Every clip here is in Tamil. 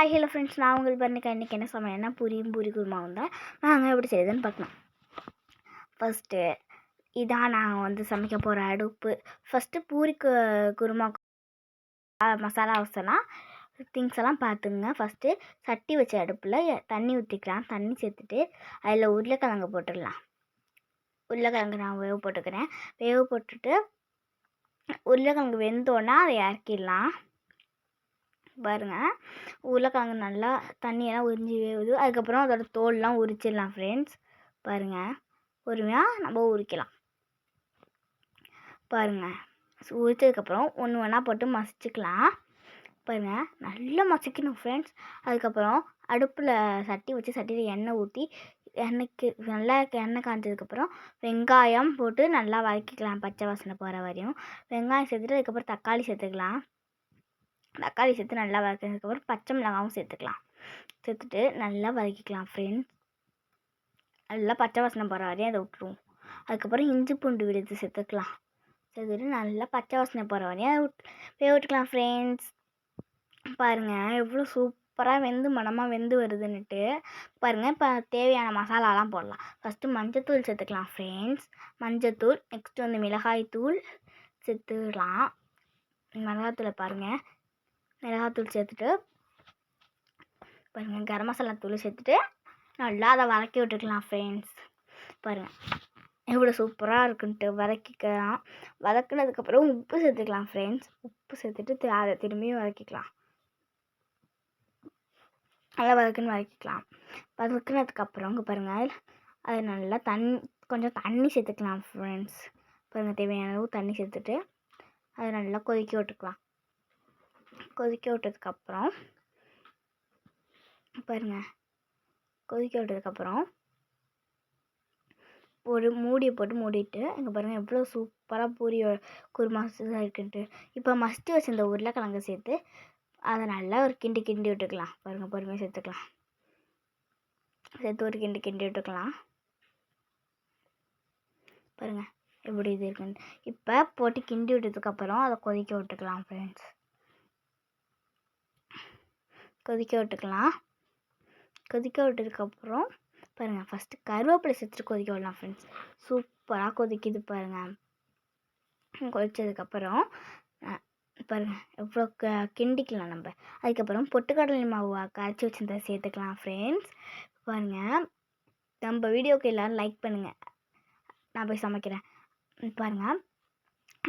ஹாய் ஹலோ ஃப்ரெண்ட்ஸ் நான் உங்களுக்கு பண்ணிக்க இன்றைக்கி என்ன சமையல்னா பூரியும் பூரி குருமாவும் தான் நாங்கள் எப்படி செய்யுதுன்னு பார்க்கலாம். ஃபஸ்ட்டு இதான் நாங்கள் வந்து சமைக்க போகிற அடுப்பு. ஃபஸ்ட்டு பூரிக்கு குருமா மசாலா அவசலாம் திங்ஸ் எல்லாம் பார்த்துங்க. ஃபஸ்ட்டு சட்டி வச்ச அடுப்பில் தண்ணி ஊற்றிக்கலாம் தண்ணி சேர்த்துட்டு அதில் உருளைக்கிழங்கு போட்டுடலாம். உருளைக்கிழங்கு நான் வேவு போட்டுக்கிறேன். வேவு போட்டுட்டு உருளைக்கிழங்கு வெந்தோன்னா அதை இறக்கிடலாம். பாருங்கள் உருளைக்கிழங்கு நல்லா தண்ணியெல்லாம் உறிஞ்சி வேகுது அதுக்கப்புறம் அதோட தோல்லாம் உரிச்சிடலாம் ஃப்ரெண்ட்ஸ் பாருங்கள் பொறுமையாக நம்ம உரிக்கலாம். பாருங்கள் உரிச்சதுக்கப்புறம் ஒன்று ஒன்றா போட்டு மசிச்சுக்கலாம். பாருங்கள் நல்லா மசிக்கணும் ஃப்ரெண்ட்ஸ் அதுக்கப்புறம் அடுப்பில் சட்டி வச்சு சட்டியில் எண்ணெய் ஊற்றி எண்ணெய்க்கு நல்லா எண்ணெய் காய்ஞ்சதுக்கப்புறம் வெங்காயம் போட்டு நல்லா வதக்கிக்கலாம் பச்சை வாசனை போகிற வரையும். வெங்காயம் சேர்த்துட்டு அதுக்கப்புறம் தக்காளி சேர்த்துக்கலாம். தக்காளி சேர்த்து நல்லா வதக்கினதுக்கப்புறம் பச்சை மிளகாவும் சேர்த்துக்கலாம். சேர்த்துட்டு நல்லா வதக்கிக்கலாம் ஃப்ரெண்ட்ஸ் நல்லா பச்சை வாசனை போகிற வரையும் அதை விட்டுருவோம் அதுக்கப்புறம் இஞ்சி பூண்டு விழுது சேர்த்துக்கலாம். சேர்த்துட்டு நல்லா பச்சை வாசனை போகிற வரையும் அதை விட் வேக விட்டுக்கலாம் ஃப்ரெண்ட்ஸ் பாருங்கள் எவ்வளோ சூப்பராக வெந்து மனமாக வெந்து வருதுன்னுட்டு பாருங்கள் இப்போ தேவையான மசாலாலாம் போடலாம். ஃபஸ்ட்டு மஞ்சத்தூள் சேர்த்துக்கலாம் ஃப்ரெண்ட்ஸ் மஞ்சத்தூள் நெக்ஸ்ட்டு வந்து மிளகாய் தூள் சேர்த்துக்கலாம் மிளகாத்தூளை பாருங்கள் மிளகாத்தூள் சேர்த்துட்டு பாருங்கள் கரம் மசாலா தூள் சேர்த்துட்டு நல்லா அதை வதக்கி விட்டுக்கலாம் ஃப்ரெண்ட்ஸ் பாருங்கள் எவ்வளோ சூப்பராக இருக்குன்ட்டு வதக்கிக்கலாம். வதக்குனதுக்கப்புறம் உப்பு சேர்த்துக்கலாம் ஃப்ரெண்ட்ஸ் உப்பு சேர்த்துட்டு அதை திரும்பியும் வதக்கிக்கலாம். நல்லா வதக்குன்னு வதக்கிக்கலாம். வதக்குனதுக்கப்புறம் இங்கே பாருங்கள் அது நல்லா தண்ணி கொஞ்சம் தண்ணி சேர்த்துக்கலாம் ஃப்ரெண்ட்ஸ் பாருங்கள் தேவையான அளவு தண்ணி சேர்த்துட்டு அதை நல்லா கொதிக்க விட்டுக்கலாம். கொதிக்க விட்டதுக்கப்புறம் பாருங்கள் கொதிக்க விட்டதுக்கப்புறம் ஒரு மூடியை போட்டு மூடிட்டு இங்கே பாருங்கள் எவ்வளோ சூப்பராக பூரி குருமா இருக்குன்ட்டு. இப்போ மஸ்ட்டு வச்சிருந்த உருளைக்கிழங்கு சேர்த்து அதை நல்லா ஒரு கிண்டி கிண்டி விட்டுக்கலாம். பாருங்கள் பொறுமையாக சேர்த்துக்கலாம். சேர்த்து ஒரு கிண்டி கிண்டி விட்டுக்கலாம். பாருங்கள் எப்படி இது இருக்குன்னு. இப்போ போட்டு கிண்டி விட்டதுக்கப்புறம் அதை கொதிக்க விட்டுக்கலாம் ஃப்ரெண்ட்ஸ் கொதிக்க விட்டுக்கலாம். கொதிக்க விட்டதுக்கப்புறம் பாருங்கள் ஃபஸ்ட்டு கருவேப்பிலை சேர்த்துட்டு கொதிக்க விடலாம் ஃப்ரெண்ட்ஸ் சூப்பராக கொதிக்குது பாருங்கள் கொதித்ததுக்கப்புறம் பாருங்கள் எவ்வளோ க கிண்டிக்கலாம் நம்ம. அதுக்கப்புறம் பொட்டுக்கடலை மாவு கரைச்சி வச்சுருந்தா சேர்த்துக்கலாம் ஃப்ரெண்ட்ஸ் பாருங்கள் நம்ம வீடியோக்கு எல்லோரும் லைக் பண்ணுங்கள் நான் போய் சமைக்கிறேன். பாருங்கள்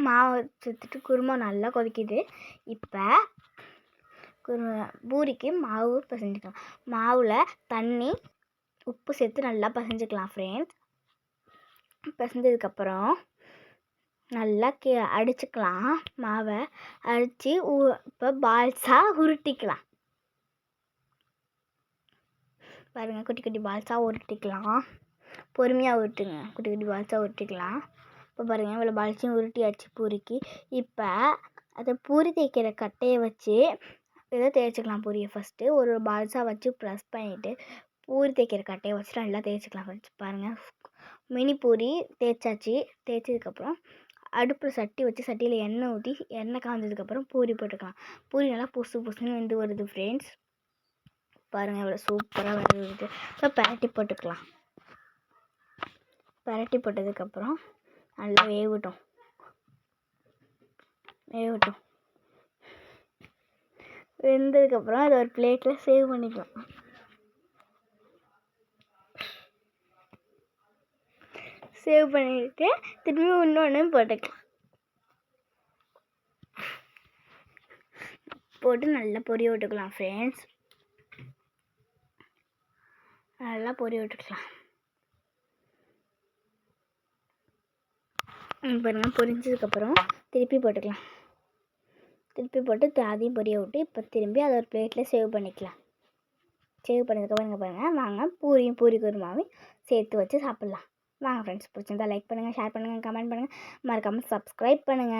மாவு சேர்த்துட்டு குருமா நல்லா கொதிக்குது. இப்போ பூரிக்கு மாவு பிசைஞ்சிக்கலாம். மாவில் தண்ணி உப்பு சேர்த்து நல்லா பிசைஞ்சிக்கலாம் ஃப்ரெண்ட்ஸ் பிசைஞ்சதுக்கப்புறம் நல்லா கே அடிச்சுக்கலாம் மாவை. அடித்து ஊ இப்போ பால்ஸாக உருட்டிக்கலாம். பாருங்கள் குட்டி குட்டி பால்ஸாக உருட்டிக்கலாம். பொறுமையாக உருட்டுங்க. குட்டி குட்டி பால்ஸாக உருட்டிக்கலாம். இப்போ பாருங்கள் இவ்வளோ பால்ஸையும் உருட்டியாச்சு பூரிக்கு. இப்போ அதை பூரி தேய்க்கிற கட்டையை வச்சு இதை தேய்ச்சிக்கலாம் பூரியை ஃபஸ்ட்டு ஒரு பால்ஸாக வச்சு ப்ரெஸ் பண்ணிவிட்டு பூரி தேய்க்கிற கட்டையை வச்சு நல்லா தேய்ச்சிக்கலாம் ஃப்ரெண்ட்ஸ் பாருங்கள் மினி பூரி தேய்ச்சாச்சு. தேய்ச்சதுக்கப்புறம் அடுப்பில் சட்டி வச்சு சட்டியில் எண்ணெய் ஊற்றி எண்ணெய் காய்ஞ்சதுக்கப்புறம் பூரி போட்டுக்கலாம். பூரி நல்லா புசு புசுன்னு வந்து வருது ஃப்ரெண்ட்ஸ் பாருங்கள் எவ்வளோ சூப்பராக வருது. இப்போ பரட்டி போட்டுக்கலாம். பரட்டி போட்டதுக்கப்புறம் நல்லா வேகட்டும். வேகட்டும். வெந்ததுக்கப்புறம் அதை ஒரு பிளேட்டில் சேவ் பண்ணிக்கலாம். சேவ் பண்ணிவிட்டு திரும்பி இன்னொன்று போட்டுக்கலாம். போட்டு நல்லா பொரிய விட்டுக்கலாம் ஃப்ரெண்ட்ஸ் நல்லா பொரிய விட்டுக்கலாம். பாருங்கள் பொரிஞ்சதுக்கப்புறம் திருப்பி போட்டுக்கலாம். திருப்பி போட்டு அதையும் பொரிய விட்டு இப்போ திரும்பி அதை ஒரு பிளேட்டில் சேவ் பண்ணிக்கலாம். சேவ் பண்ணதுக்கப்புறம் இங்கே பாருங்கள் வாங்க பூரியும் பூரி குருமாவையும் சேர்த்து வச்சு சாப்பிட்லாம். வாங்க ஃப்ரெண்ட்ஸ் பிடிச்சிருந்தா லைக் பண்ணுங்கள் ஷேர் பண்ணுங்கள் கமெண்ட் பண்ணுங்கள் மறக்காமல் சப்ஸ்கிரைப் பண்ணுங்கள்